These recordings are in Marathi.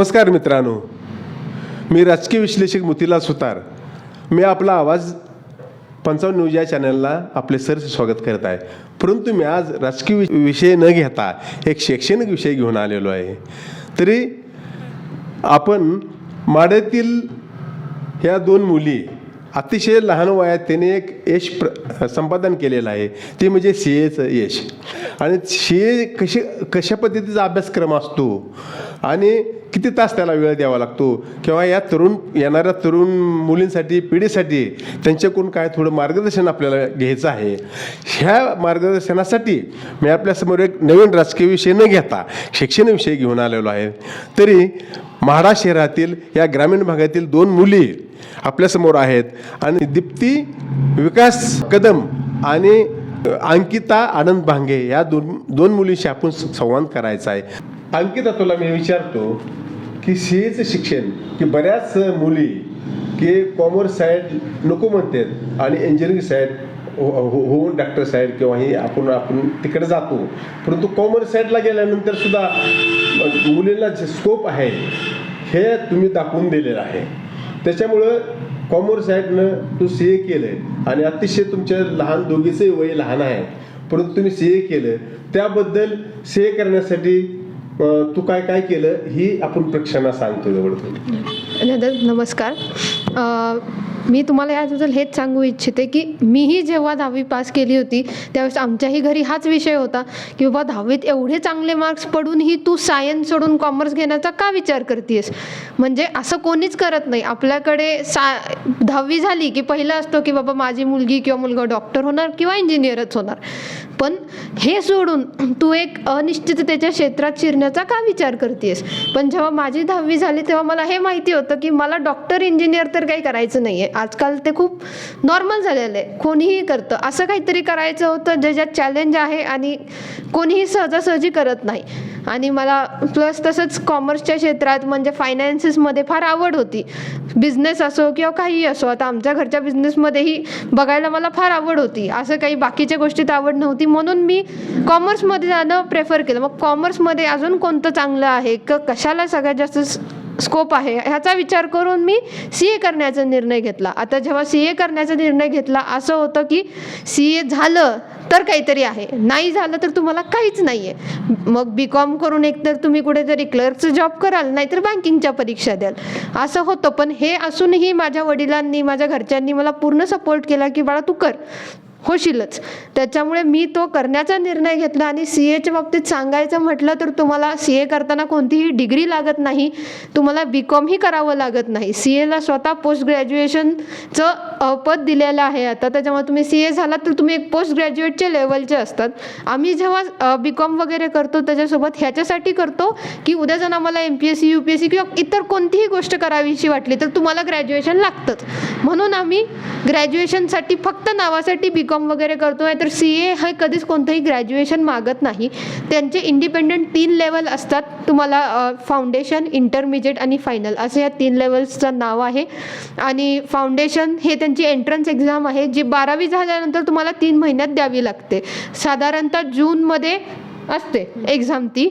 नमस्कार मित्रांनो. मी राजकीय विश्लेषक मुतीला सुतार. मी आपला आवाज पंचावन्न न्यूज या चॅनलला आपले सरचे स्वागत करत आहे. परंतु मी आज राजकीय विषय न घेता एक शैक्षणिक विषय घेऊन आलेलो आहे. तरी आपण माड्यातील ह्या दोन मुली अतिशय लहान वयात त्याने एक यश प्र संपादन केलेलं आहे. ते म्हणजे सी एचं यश. आणि शे कशी कशा पद्धतीचा अभ्यासक्रम असतो? आणि किती तास त्याला वेळ द्यावा लागतो? किंवा या तरुण येणाऱ्या तरुण मुलींसाठी पिढीसाठी त्यांच्याकडून काय थोडं मार्गदर्शन आपल्याला घ्यायचं आहे? ह्या मार्गदर्शनासाठी मी आपल्यासमोर एक नवीन राजकीय विषय न घेता शिक्षणविषयी विषय घेऊन आलेलो आहे. तरी म्हाडा शहरातील या ग्रामीण भागातील दोन मुली आपल्यासमोर आहेत. आणि दीप्ती विकास कदम आणि अंकिता आनंद भांगे या दोन दोन मुलींशी आपण संवाद करायचा आहे. अंकिता तुला मी विचारतो की सी एचं शिक्षण की बऱ्याच मुली की कॉमर्स साईड नको म्हणतात आणि इंजिनिअरिंग साईड हो- हो- होऊन डॉक्टर साईड किंवा हे आपण आपण तिकडे जातो. परंतु कॉमर्स साईडला गेल्यानंतर सुद्धा मुलींना जे स्कोप आहे हे तुम्ही दाखवून दिलेलं आहे. त्याच्यामुळं कॉमर्स साईडनं तू सी ए केलं आणि अतिशय तुमच्या लहान दोघीचंही वय लहान आहे. परंतु तुम्ही सी ए केलं. त्याबद्दल सी ए करण्यासाठी तू काय काय केलं ही आपण प्रेक्षकांना सांगतो जवळ नमस्कार. मी तुम्हाला याबद्दल हेच सांगू इच्छिते की मीही जेव्हा दहावी पास केली होती त्यावेळेस आमच्याही घरी हाच विषय होता की बाबा दहावीत एवढे चांगले मार्क्स पडूनही तू सायन्स सोडून कॉमर्स घेण्याचा का विचार करतेस म्हणजे असं कोणीच करत नाही. आपल्याकडे सा दहावी झाली की पहिलं असतो की बाबा माझी मुलगी किंवा मुलगा डॉक्टर होणार किंवा इंजिनियरच होणार. पण हे सोडून तू एक अनिश्चिततेच्या क्षेत्रात शिरण्याचा का विचार करतेस पण जेव्हा माझी दहावी झाली तेव्हा मला हे माहिती होतं की मला डॉक्टर इंजिनियर तर काही करायचं नाही आहे आजकाल ते खूप नॉर्मल झालेलं आहे. कोणीही करतं. असं काहीतरी करायचं होतं ज्याच्यात चॅलेंज आहे आणि कोणीही सहजासहजी करत नाही. आणि मला प्लस तसंच कॉमर्सच्या क्षेत्रात म्हणजे फायनान्सेसमध्ये फार आवड होती. बिझनेस असो किंवा काहीही असो आता आमच्या घरच्या बिझनेसमध्येही बघायला मला फार आवड होती. असं काही बाकीच्या गोष्टीत आवड नव्हती. म्हणून मी कॉमर्समध्ये जाणं प्रेफर केलं. मग कॉमर्समध्ये अजून कोणतं चांगलं आहे? क कशाला सगळ्यात जास्त स्कोप आहे. ह्याचा विचार करून मी सी ए करण्याचा निर्णय घेतला. आता जेव्हा सी ए करण्याचा निर्णय घेतला असं होतं की सी ए झालं तर काहीतरी आहे. नाही झालं तर तुम्हाला काहीच नाही आहे मग बी कॉम करून एकतर तुम्ही कुठेतरी क्लर्कचं जॉब कराल नाहीतर बँकिंगच्या परीक्षा द्याल. असं होतं. पण हे असूनही माझ्या वडिलांनी माझ्या घरच्यांनी मला पूर्ण सपोर्ट केला की बाळा तू कर. होशीलच. त्याच्यामुळे मी तो करण्याचा निर्णय घेतला आणि सी एच्या बाबतीत सांगायचं म्हटलं तर तुम्हाला सी ए करताना कोणतीही डिग्री लागत नाही. तुम्हाला बी कॉमही करावं लागत नाही. सी एला स्वतः पोस्ट ग्रॅज्युएशनचं पद दिलेलं आहे आता. त्याच्यामुळे तुम्ही सी ए झालात तर तुम्ही एक पोस्ट ग्रॅज्युएटचे लेवलचे असतात. आम्ही जेव्हा बी कॉम वगैरे करतो त्याच्यासोबत ह्याच्यासाठी करतो की उद्या जण आम्हाला M P S C U P S C किंवा इतर कोणतीही गोष्ट करावीशी वाटली तर तुम्हाला ग्रॅज्युएशन लागतंच. म्हणून आम्ही ग्रॅज्युएशनसाठी फक्त नावासाठी बी कॉम वगैरे करतो आहे तर सी ए हे कधीच कोणतंही ग्रॅज्युएशन मागत नाही. त्यांचे इंडिपेंडंट तीन लेवल असतात. तुम्हाला फाउंडेशन इंटरमिजिएट आणि फायनल असं या तीन लेवल्सचं नाव आहे. आणि फाउंडेशन हे त्यांची एंट्रन्स एक्झाम आहे जी बारावी झाल्यानंतर तुम्हाला तीन महिन्यात द्यावी लागते. साधारणतः जूनमध्ये असते एक्झाम ती.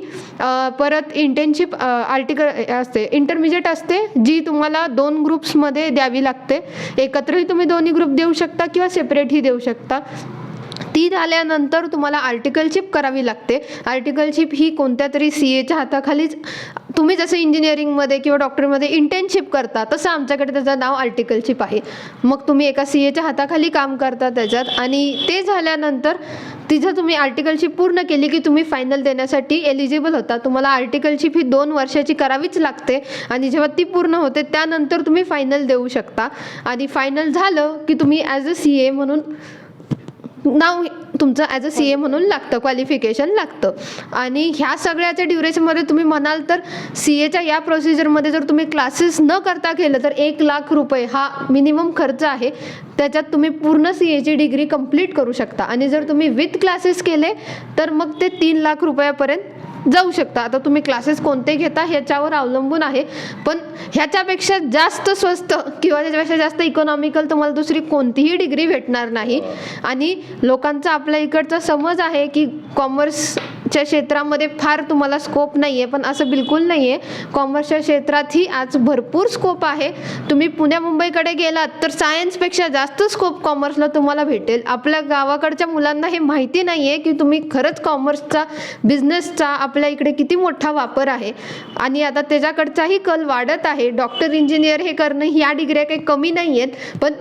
परत इंटर्नशिप आर्टिकल असते. इंटरमिजिएट असते जी तुम्हाला दोन ग्रुप्समध्ये द्यावी लागते. एकत्रही तुम्ही दोन्ही ग्रुप देऊ शकता किंवा सेपरेटही देऊ शकता. ती झाल्यानंतर तुम्हाला आर्टिकलशिप करावी लागते. आर्टिकलशिप ही कोणत्या तरी सी एच्या हाताखालीच तुम्ही जसं इंजिनिअरिंगमध्ये किंवा डॉक्टरमध्ये इंटर्नशिप करता तसं आमच्याकडे त्याचं नाव आर्टिकलशिप आहे. मग तुम्ही एका सी एच्या हाताखाली काम करता त्याच्यात आणि ते झाल्यानंतर तिथं तुम्ही आर्टिकलशिप पूर्ण केली की तुम्ही फायनल देण्यासाठी एलिजिबल होता. तुम्हाला आर्टिकलशिप ही दोन वर्षाची करावीच लागते आणि जेव्हा ती पूर्ण होते त्यानंतर तुम्ही फायनल देऊ शकता. आणि फायनल झालं की तुम्ही ॲज अ सी ए म्हणून नाव तुमचं ॲज अ सी ए म्हणून लागतं क्वालिफिकेशन लागतं. आणि ह्या सगळ्याच्या ड्युरेशनमध्ये तुम्ही म्हणाल तर सी एच्या या प्रोसिजरमध्ये जर तुम्ही क्लासेस न करता केलं तर एक लाख रुपये हा मिनिमम खर्च आहे. त्याच्यात तुम्ही पूर्ण सी एची डिग्री कंप्लीट करू शकता. आणि जर तुम्ही विथ क्लासेस केले तर मग ते तीन लाख रुपयापर्यंत जाऊ शकता. आता तुम्ही क्लासेस कोणते घेता ह्याच्यावर अवलंबून आहे. पण ह्याच्यापेक्षा जास्त स्वस्त किंवा त्याच्यापेक्षा जास्त इकॉनॉमिकल तुम्हाला दुसरी कोणतीही डिग्री भेटणार नाही. आणि लोकांचा आपल्या इकडचा समज आहे की कॉमर्स च्या क्षेत्रामध्ये फार तुम्हाला स्कोप नाही आहे पण असं बिलकुल नाही आहे कॉमर्सच्या क्षेत्रातही आज भरपूर स्कोप आहे. तुम्ही पुण्या मुंबईकडे गेलात तर सायन्सपेक्षा जास्त स्कोप कॉमर्सला तुम्हाला भेटेल. आपल्या गावाकडच्या मुलांना हे माहिती नाही आहे की तुम्ही खरंच कॉमर्सचा बिझनेसचा आपल्या इकडे किती मोठा वापर आहे. आणि आता त्याच्याकडचाही कल वाढत आहे. डॉक्टर इंजिनियर हे करणं ह्या डिग्र्या काही कमी नाही आहेत पण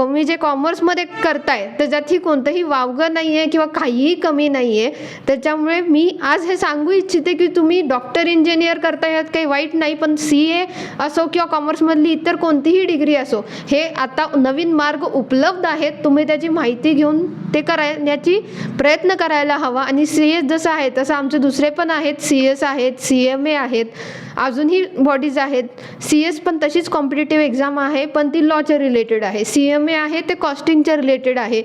तुम्ही जे कॉमर्समध्ये करताय त्याच्यातही कोणतंही वावगं नाही आहे किंवा काहीही कमी नाही आहे त्याच्यामुळे मी आज हे सांगू इच्छिते की तुम्ही डॉक्टर इंजिनियर करता यात काही वाईट नाही पण सी ए असो किंवा कॉमर्समधली इतर कोणतीही डिग्री असो हे आता नवीन मार्ग उपलब्ध आहेत. तुम्ही त्याची माहिती घेऊन ते करण्याची प्रयत्न करायला हवा. आणि सी एस जसं आहे तसं आमचे दुसरे पण आहेत. सी एस आहेत सी एम ए आहेत. अजूनही बॉडीज आहेत. सी एस पण तशीच कॉम्पिटेटिव्ह एक्झाम आहे पण ती लॉच्या रिलेटेड आहे. सी एम ए आहे ते कॉस्टिंगच्या रिलेटेड आहे.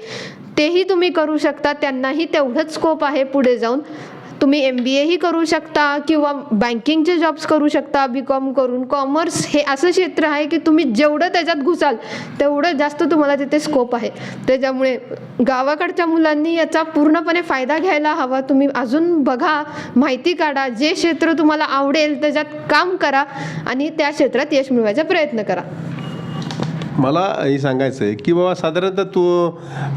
तेही तुम्ही करू शकता त्यांनाही तेवढंच स्कोप आहे पुढे जाऊन. तुम्ही एम बी एही करू शकता किंवा बँकिंगचे जॉब्स करू शकता बी कॉम करून. कॉमर्स हे असं क्षेत्र आहे की तुम्ही जेवढं त्याच्यात घुसाल तेवढं जास्त तुम्हाला तिथे स्कोप आहे. त्याच्यामुळे गावाकडच्या मुलांनी याचा पूर्णपणे फायदा घ्यायला हवा. तुम्ही अजून बघा माहिती काढा जे क्षेत्र तुम्हाला आवडेल त्याच्यात काम करा आणि त्या क्षेत्रात यश मिळवायचा प्रयत्न करा. मला हे सांगायचं आहे की बाबा साधारणतः तू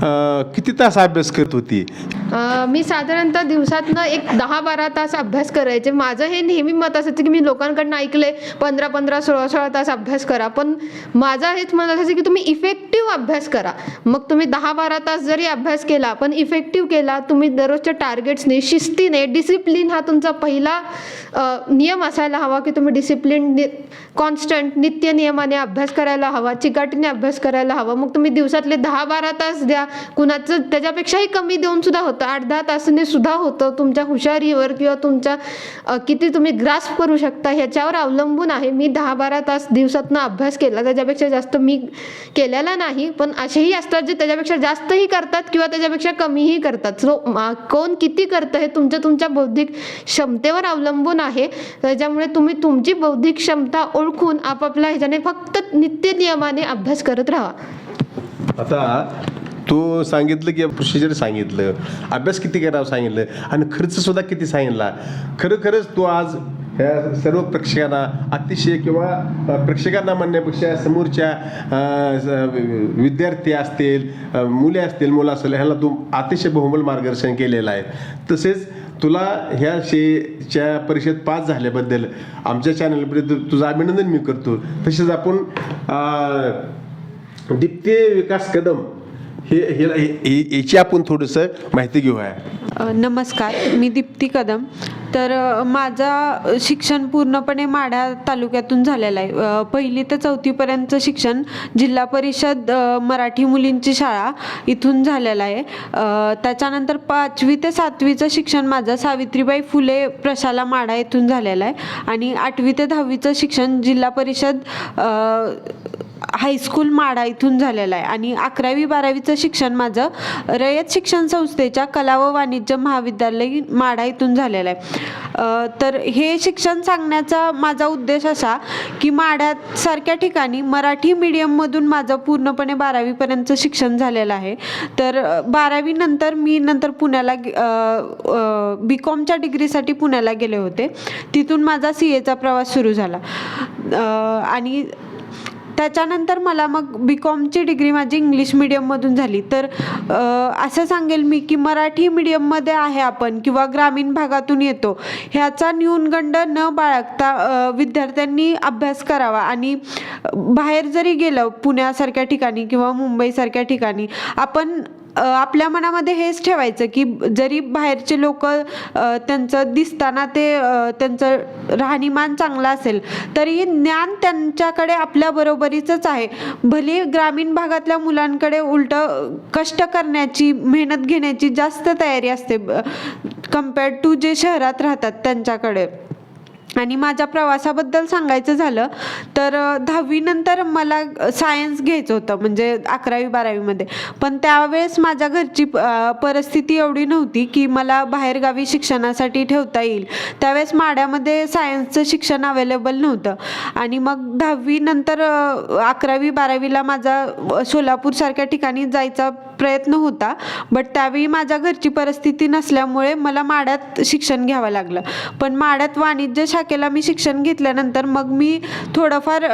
अं, किती तास अभ्यास करत होती? अ, मी साधारणतः दिवसातनं एक दहा बारा तास अभ्यास करायचे. माझं हे नेहमी मत असायचं की मी लोकांकडनं ऐकले पंधरा पंधरा सोळा सोळा तास अभ्यास करा. पण माझं हेच मत असायचं की तुम्ही इफेक्ट इफेक्टिव्ह अभ्यास करा. मग तुम्ही दहा बारा तास जरी अभ्यास केला पण इफेक्टिव्ह केला तुम्ही दररोजच्या टार्गेट्सने शिस्तीने डिसिप्लिन हा तुमचा पहिला नियम असायला हवा की तुम्ही डिसिप्लिन कॉन्स्टंट नित्य नियमाने अभ्यास करायला हवा चिकाटीने अभ्यास करायला हवा. मग तुम्ही दिवसातले दहा बारा तास द्या. कुणाचं त्याच्यापेक्षाही कमी देऊन सुद्धा होतं. आठ दहा तासाने सुद्धा होतं. तुमच्या हुशारीवर किंवा तुमच्या किती तुम्ही ग्रास्प करू शकता ह्याच्यावर अवलंबून आहे. मी दहा बारा तास दिवसातनं अभ्यास केला. त्याच्यापेक्षा जास्त मी केलेला नाही पण असेही असतात जे त्याच्यापेक्षा जास्तही करतात किंवा त्याच्यापेक्षा कमीही करतात. सो कोण किती करतं हे तुमच्या तुमच्या बौद्धिक क्षमतेवर अवलंबून आहे. त्याच्यामुळे तुम्ही तुमची बौद्धिक क्षमता ओळखून आपापल्या ह्याच्याने फक्त नित्य नियमाने अभ्यास करत राहा. आता तू सांगितलं की प्रोसिजर सांगितलं. अभ्यास किती करावं सांगितलं? आणि खर्च सुद्धा किती सांगितला? खरं खरंच तू आज ह्या सर्व प्रेक्षकांना अतिशय किंवा प्रेक्षकांना म्हणण्यापेक्षा समोरच्या विद्यार्थी असतील मुले असतील मुलं असेल ह्याला तू अतिशय बहुमल मार्गदर्शन केलेलं आहे. तसेच तुला ह्या शेच्या परीक्षेत पास झाल्याबद्दल आमच्या चॅनलबद्दल तुझं अभिनंदन मी करतो. तसेच आपण अ, दीप्ती विकास कदम हे हे- याची आपण थोडंसं माहिती घेऊया. नमस्कार मी दीप्ती कदम. तर माझा शिक्षण पूर्णपणे माढा तालुक्यातून झालेलं आहे. पहिली ते चौथीपर्यंतचं शिक्षण जिल्हा परिषद मराठी मुलींची शाळा इथून झालेलं आहे. त्याच्यानंतर पाचवी ते सातवीचं शिक्षण माझं सावित्रीबाई फुले प्रशाला माढा येथून झालेलं आहे. आणि आठवी ते दहावीचं शिक्षण जिल्हा परिषद हायस्कूल माढा इथून झालेलं आहे. आणि अकरावी बारावीचं शिक्षण माझं रयत शिक्षण संस्थेच्या कला व वाणिज्य महाविद्यालय माढा इथून झालेलं आहे. तर हे शिक्षण सांगण्याचा माझा उद्देश असा की माढ्यासारख्या ठिकाणी मराठी मीडियममधून माझं पूर्णपणे बारावीपर्यंतचं शिक्षण झालेलं आहे. तर बारावीनंतर मी नंतर पुण्याला बी कॉमच्या डिग्रीसाठी पुण्याला गेले होते. तिथून माझा सी एचा प्रवास सुरू झाला. आणि त्याच्यानंतर मला मग बी कॉमची डिग्री माझी इंग्लिश मिडियममधून झाली. तर असं सांगेल मी की मराठी मिडियममध्ये आहे आपण किंवा ग्रामीण भागातून येतो ह्याचा न्यूनगंड न बाळगता विद्यार्थ्यांनी अभ्यास करावा. आणि बाहेर जरी गेलं पुण्यासारख्या ठिकाणी किंवा मुंबईसारख्या ठिकाणी आपण आपल्या मनामध्ये हेच ठेवायचं की जरी बाहेरचे लोक त्यांचं दिसताना ते त्यांचं राहणीमान चांगलं असेल तरी ज्ञान त्यांच्याकडे आपल्या बरोबरीचंच आहे. भले ग्रामीण भागातल्या मुलांकडे उलट कष्ट करण्याची मेहनत घेण्याची जास्त तयारी असते कम्पेअर्ड टू जे शहरात राहतात त्यांच्याकडे. आणि माझ्या प्रवासाबद्दल सांगायचं झालं तर दहावीनंतर मला सायन्स घ्यायचं होतं म्हणजे अकरावी बारावीमध्ये. पण त्यावेळेस माझ्या घरची परिस्थिती एवढी नव्हती की मला बाहेरगावी शिक्षणासाठी ठेवता येईल. त्यावेळेस माड्यामध्ये सायन्सचं शिक्षण अवेलेबल नव्हतं. आणि मग दहावीनंतर अकरावी बारावीला माझा सोलापूरसारख्या ठिकाणी जायचा प्रयत्न होता. बट त्यावेळी माझ्या घरची परिस्थिती नसल्यामुळे मला माड्यात शिक्षण घ्यावं लागलं. पण माड्यात वाणिज्य तारखेला मी शिक्षण घेतल्यानंतर मग मी थोडंफार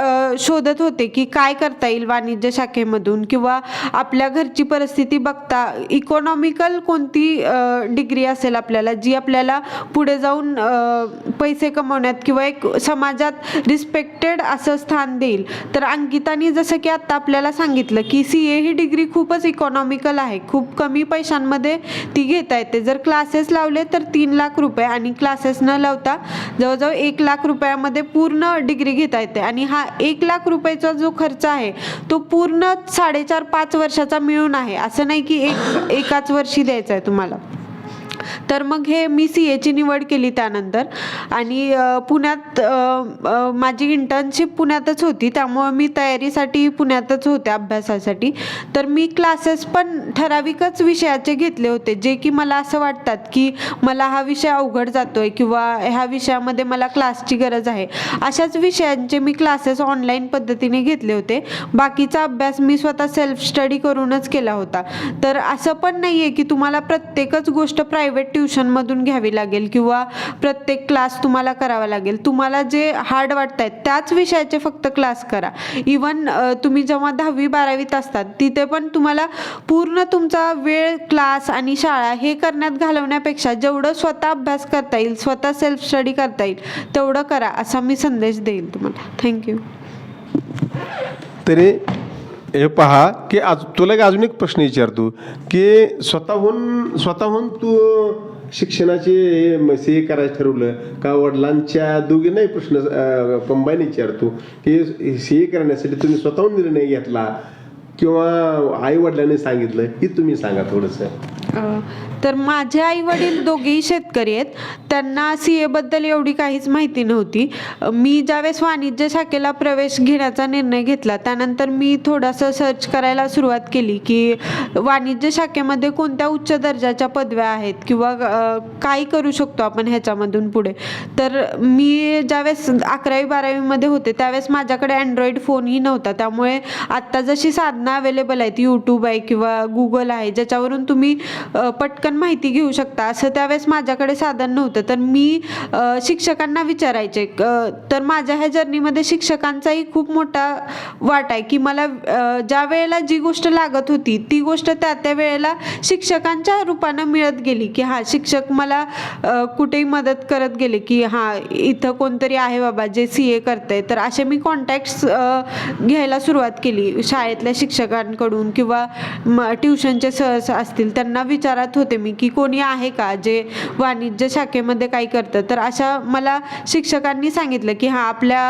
शोधत होते की काय करता येईल वाणिज्य शाखेमधून किंवा आपल्या घरची परिस्थिती बघता इकॉनॉमिकल कोणती डिग्री असेल आपल्याला जी आपल्याला पुढे जाऊन पैसे कमवण्यात किंवा एक समाजात रिस्पेक्टेड असं स्थान देईल. तर अंकितानी जसं की आत्ता आपल्याला सांगितलं की सी ए ही डिग्री खूपच इकॉनॉमिकल आहे. खूप कमी पैशांमध्ये ती घेता येते. जर क्लासेस लावले तर तीन लाख रुपये आणि क्लासेस न लावता जवळजवळ एक लाख रुपयामध्ये पूर्ण डिग्री घेता येते. आणि हा एक लाख रुपयाचा जो खर्च आहे तो पूर्ण साडेचार पाच वर्षाचा मिळून आहे. असं नाही की एक एकाच वर्षी द्यायचा आहे तुम्हाला. तर मग हे मी सी एची निवड केली त्यानंतर. आणि पुण्यात माझी इंटर्नशिप पुण्यातच होती. त्यामुळं मी तयारीसाठी पुण्यातच होते अभ्यासासाठी. तर मी क्लासेस पण ठराविकच विषयाचे घेतले होते. जे की मला असं वाटतात की मला हा विषय अवघड जातोय किंवा ह्या विषयामध्ये मला क्लासची गरज आहे. अशाच विषयांचे मी क्लासेस ऑनलाईन पद्धतीने घेतले होते. बाकीचा अभ्यास मी स्वतः सेल्फ स्टडी करूनच केला होता. तर असं पण नाही आहे की तुम्हाला प्रत्येकच गोष्ट प्रायव्हेट ट्युशनमधून घ्यावी लागेल किंवा प्रत्येक क्लास तुम्हाला करावा लागेल. तुम्हाला जे हार्ड वाटत आहेत त्याच विषयाचे फक्त क्लास करा. इवन तुम्ही जेव्हा दहावी बारावीत असतात तिथे पण तुम्हाला पूर्ण तुमचा वेळ क्लास आणि शाळा हे करण्यात घालवण्यापेक्षा जेवढं स्वतः अभ्यास करता येईल स्वतः सेल्फ स्टडी करता येईल तेवढं करा असा मी संदेश देईल तुम्हाला. थँक्यू तरी हे पहा की आज तुला एक अजून एक प्रश्न विचारतो की स्वतःहून स्वतःहून तू शिक्षणाचे सी करायचं ठरवलं का वडिलांच्या दोघी नाही प्रश्न कंबाईन विचारतो की सी ए करण्यासाठी तुम्ही स्वतःहून निर्णय घेतला? किंवा आई वडिलांनी सांगितलं की तुम्ही सांगा थोडंसं. तर माझे आई वडील दोघेही शेतकरी आहेत. त्यांना सी एबद्दल एवढी काहीच माहिती नव्हती. मी ज्यावेळेस वाणिज्य शाखेला प्रवेश घेण्याचा निर्णय घेतला त्यानंतर मी थोडासा सर्च करायला सुरुवात केली की वाणिज्य शाखेमध्ये कोणत्या उच्च दर्जाच्या पदव्या आहेत किंवा अ, काय करू शकतो आपण ह्याच्यामधून पुढे. तर मी ज्यावेळेस अकरावी बारावीमध्ये होते त्यावेळेस माझ्याकडे अँड्रॉइड फोनही नव्हता. त्यामुळे आत्ता जशी साधनं अवेलेबल आहेत यूट्यूब आहे किंवा गुगल आहे ज्याच्यावरून तुम्ही पटकन माहिती घेऊ शकता. असं त्यावेळेस माझ्याकडे साधन नव्हतं. तर मी शिक्षकांना विचारायचे. तर माझ्या ह्या जर्नीमध्ये शिक्षकांचाही खूप मोठा वाट आहे की मला ज्या वेळेला जी गोष्ट लागत होती ती गोष्ट त्या त्या वेळेला शिक्षकांच्या रूपानं मिळत गेली की हा शिक्षक मला कुठेही मदत करत गेले की हां इथं कोणतरी आहे बाबा जे सी ए करतंय. तर असे मी कॉन्टॅक्ट्स घ्यायला सुरुवात केली. शाळेतल्या शिक्षकांकडून किंवा म ट्युशनचे सहस असतील त्यांना विचारत होते मी की कोणी आहे का जे वाणिज्य शाखेमध्ये काही करतं? तर अशा मला शिक्षकांनी सांगितलं की हां आपल्या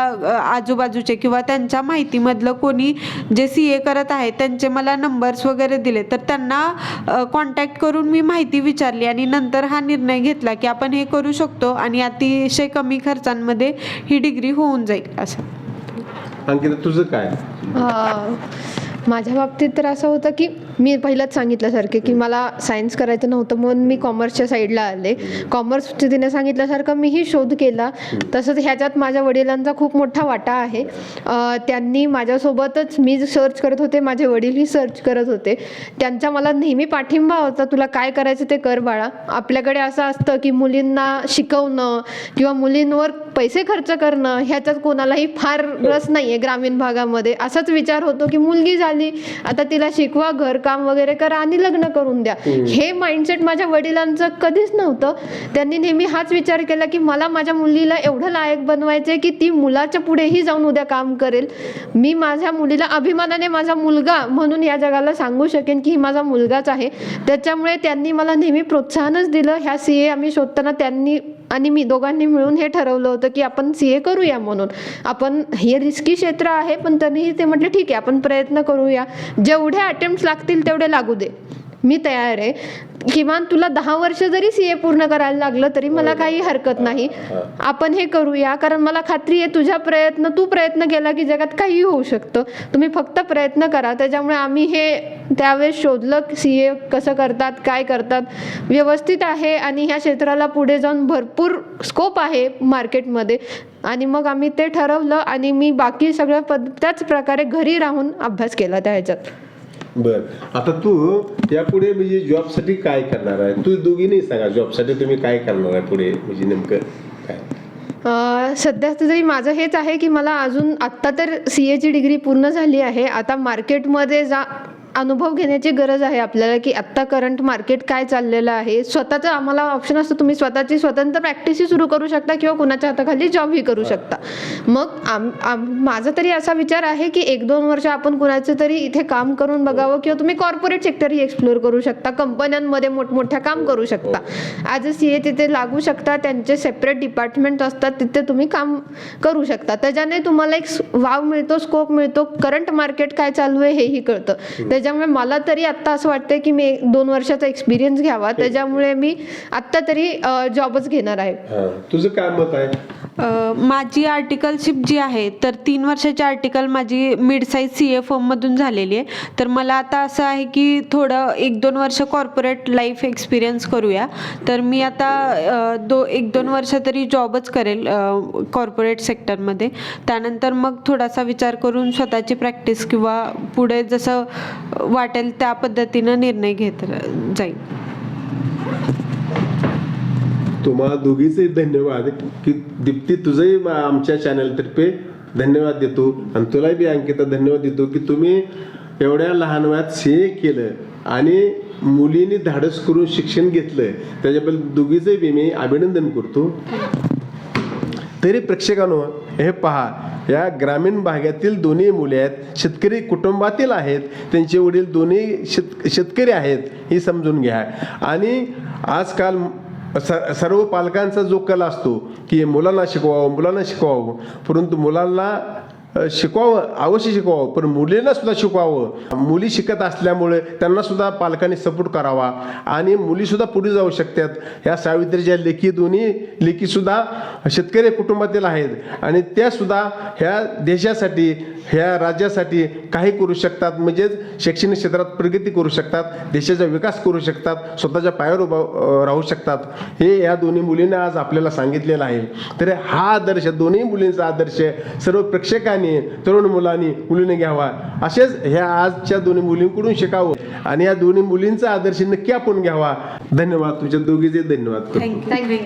आजूबाजूचे किंवा त्यांच्या माहितीमधलं कोणी जे सी ए करत आहे त्यांचे मला नंबर्स वगैरे दिले. तर त्यांना कॉन्टॅक्ट करून मी माहिती विचारली आणि नंतर हा निर्णय घेतला की आपण हे करू शकतो आणि अतिशय कमी खर्चांमध्ये ही डिग्री होऊन जाईल असं. अंकिता तुझं काय? माझ्या बाबतीत तर असं होतं की मी पहिलंच सांगितल्यासारखे की मला सायन्स करायचं नव्हतं म्हणून मी कॉमर्सच्या साईडला आले. कॉमर्स तिने सांगितल्यासारखं मीही शोध केला. तसंच ह्याच्यात माझ्या वडिलांचा खूप मोठा वाटा आहे. त्यांनी माझ्यासोबतच मी सर्च करत होते माझे वडीलही सर्च करत होते. त्यांचा मला नेहमी पाठिंबा होता तुला काय करायचं ते कर बाळा. आपल्याकडे असं असतं की मुलींना शिकवणं किंवा मुलींवर पैसे खर्च करणं ह्याच्यात कोणालाही फार रस नाही आहे ग्रामीण भागामध्ये. असाच विचार होतो की मुलगी झाली आता तिला शिकवा घरकाम वगैरे करा आणि लग्न करून द्या. हे. माइंडसेट माझ्या वडिलांचं कधीच नव्हतं. त्यांनी नेहमी हाच विचार केला की मला माझ्या मुलीला एवढं लायक बनवायचं की ती मुलाच्या पुढेही जाऊन उद्या काम करेल. मी माझ्या मुलीला अभिमानाने माझा मुलगा म्हणून या जगाला सांगू शकेन की ही माझा मुलगाच आहे. त्याच्यामुळे त्यांनी मला नेहमी प्रोत्साहनच दिलं. ह्या सी ए आम्ही शोधताना त्यांनी आणि मी दोघांनी मिळून हे ठरवलं होतं की आपण सी ए करूया म्हणून. आपण हे रिस्की क्षेत्र आहे पण तरीही ते म्हटलं ठीक आहे आपण प्रयत्न करूया. जेवढे अटेम्प्ट लागतील तेवढे लागू दे. मी तयार आहे. किमान तुला दहा वर्ष जरी सी ए पूर्ण करायला लागलं तरी मला काही हरकत नाही. आपण हे करूया. कारण मला खात्री आहे तुझ्या प्रयत्न तू प्रयत्न केला की जगात काहीही होऊ शकतं. तुम्ही फक्त प्रयत्न करा. त्याच्यामुळे आम्ही हे त्यावेळेस शोधलं सी ए कसं करतात काय करतात. व्यवस्थित आहे आणि ह्या क्षेत्राला पुढे जाऊन भरपूर स्कोप आहे मार्केटमध्ये आणि मग आम्ही ते ठरवलं आणि मी बाकी सगळ्या पद त्याच प्रकारे घरी राहून अभ्यास केला त्या ह्याच्यात. बर. आता तू यापुढे म्हणजे जॉबसाठी काय करणार आहे? तू दोघींनी सांगा जॉबसाठी तुम्ही काय करणार आहे पुढे? म्हणजे नेमकं काय? अ, सध्या तरी माझं हेच आहे की मला अजून आत्ता तर सी एची डिग्री पूर्ण झाली आहे. आता मार्केटमध्ये जा अनुभव घेण्याची गरज आहे आपल्याला की आत्ता करंट मार्केट काय चाललेलं आहे? स्वतःचं आम्हाला ऑप्शन असतं तुम्ही स्वतःची स्वतंत्र प्रॅक्टिसही सुरू करू शकता किंवा कुणाच्या हाताखाली जॉबही करू शकता. मग आम आम माझा तरी असा विचार आहे की एक दोन वर्ष आपण कुणाचं तरी इथे काम करून बघावं किंवा तुम्ही कॉर्पोरेट सेक्टरही एक्सप्लोअर करू शकता कंपन्यांमध्ये मोठमोठ्या काम करू शकता. ॲज अ सी ए तिथे लागू शकता त्यांचे सेपरेट डिपार्टमेंट असतात तिथे तुम्ही काम करू शकता. त्याच्याने तुम्हाला एक वाव मिळतो स्कोप मिळतो करंट मार्केट काय चालू आहे हेही कळतं. त्याच्यामुळे मला तरी आत्ता असं वाटतं की मी दोन वर्षाचा एक्सपिरियन्स घ्यावा. त्याच्यामुळे मी आत्ता तरी जॉबच घेणार आहे. हा. तुझं काय मत आहे? माझी आर्टिकलशिप जी आहे तर तीन वर्षाची आर्टिकल माझी मिड साईज सी ए फॉर्ममधून झालेली आहे. तर मला आता असं आहे की थोडं एक दोन वर्ष कॉर्पोरेट लाईफ एक्सपिरियन्स करूया. तर मी आता दो एक दोन वर्ष तरी जॉबच करेल कॉर्पोरेट सेक्टरमध्ये त्यानंतर मग थोडासा विचार करून स्वतःची प्रॅक्टिस किंवा पुढे जसं वाटेल त्या पद्धतीनं निर्णय घेत जाईल. तुम्हाला दोघीचे धन्यवाद. की दीप्ती तुझंही मा- आमच्या चॅनलतर्फे धन्यवाद देतो. आणि तुलाही बी अंकिता धन्यवाद देतो की तुम्ही एवढ्या लहान वयात सी केलं. आणि मुलीने धाडस करून शिक्षण घेतलं. त्याच्याबद्दल दोघीचे बी मी अभिनंदन करतो. तरी प्रेक्षकांनो हे पहा या ग्रामीण भागातील दोन्ही मुले आहेत शेतकरी कुटुंबातील आहेत त्यांचे वडील दोन्ही शेत शेतकरी आहेत हे समजून घ्या. आणि आजकाल स- सर्व पालकांचा जो कल असतो की मुलांना शिकवावं मुलांना शिकवावं परंतु मुलांना शिकवावं अवश्य शिकवावं पण मुलींना सुद्धा शिकवावं. मुली शिकत असल्यामुळे त्यांना सुद्धा पालकांनी सपोर्ट करावा. आणि मुली सुद्धा पुढे जाऊ शकतात. ह्या सावित्रीच्या लेखी दोन्ही लेखी सुद्धा शेतकरी कुटुंबातील आहेत. आणि त्या सुद्धा ह्या देशासाठी ह्या राज्यासाठी काही करू शकतात. म्हणजेच शैक्षणिक क्षेत्रात प्रगती करू शकतात. देशाचा विकास करू शकतात. स्वतःच्या पायावर उभा राहू शकतात. हे या दोन्ही मुलींना आज आपल्याला सांगितलेलं आहे. तर हा आदर्श दोन्ही मुलींचा आदर्श सर्व प्रेक्षकांनी तरुण मुलांनी मुलीने घ्यावा. असेच ह्या आजच्या दोन्ही मुलींकडून शिकावं आणि या दोन्ही मुलींचा आदर्श नक्की आपण घ्यावा. धन्यवाद तुमच्या दोघीचे धन्यवाद थँक्यू थँक्यू